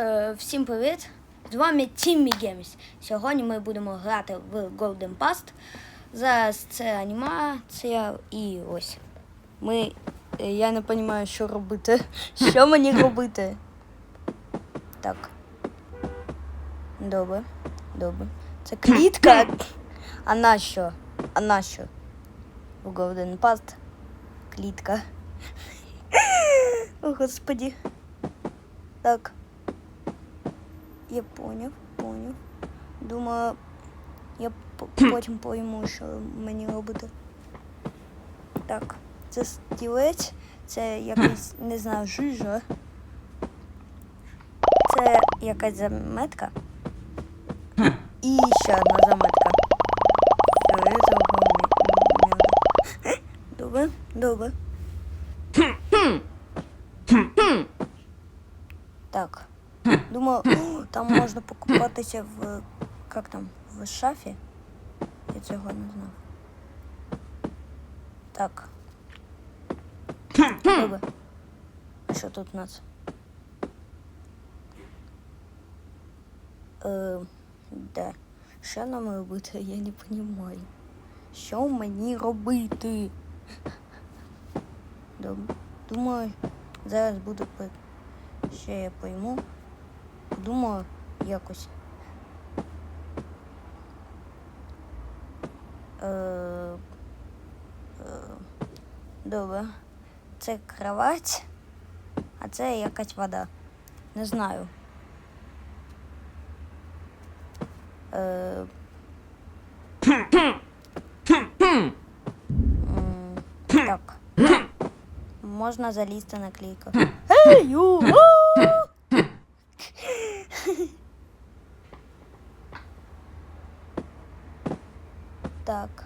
Е, всім привіт! З вами Тіммі Геймс. Сьогодні ми будемо грати в Golden Past. Зараз це анімація і ось. Ми. е, Я не розумію, що робити. Що мені робити? Так. Добре. Добре. Це клітка. А на що? А на що? В Golden Past клітка. О, господі. Так. Я поняв, поняв. Думаю, я потім пойму, що мені робити. Так, це стілець, це якийсь, не знаю, жижа. Це якась заметка. І ще одна заметка. Добре, добре. Так. Думаю, там можна покупатися в. Як там? В шафі? Я цього не знав. Так. А що тут у нас? Е, де? Що нам робити? Я не розумію. Що мені робити? Думаю, зараз буду ще я пойму. Думаю, якось. Е, е, добре. Це кровать, а це якась вода. Не знаю. Е, так. Можна залізти на клейку. Hey, Так.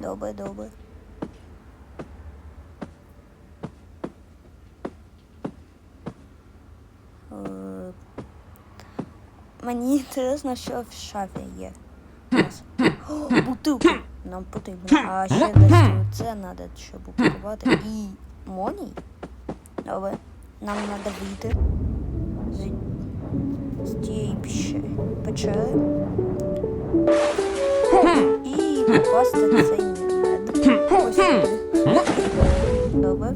Добре, добре. Е, Мені інтересно, що в шафі є. О, бутилка. Нам потрібно. А ще десь це треба, щоб упакувати. І моній. Добре. Нам треба вийти з, з тієї печери. Покласти цей мед. Добре.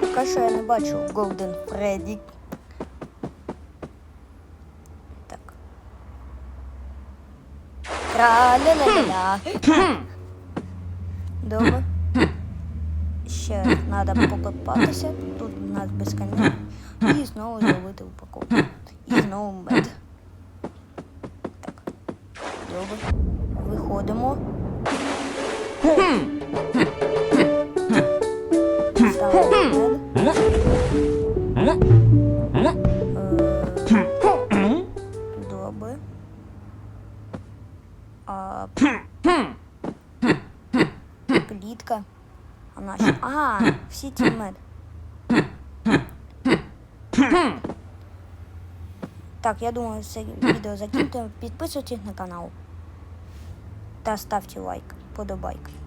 Поки що я не бачу Golden Freddy. Так. Тра-ля-ля-ля. Добре. Ще треба покопатися. Тут у нас безконечно. І знову зробити упаковку. І знову мед. Так. Добре. Виходимо. Добре. А плітка. А наша. А, всі ці мед. Так, я думаю, це відео закінчуємо. Підписуйтесь на канал. Та ставте лайк, подобайк.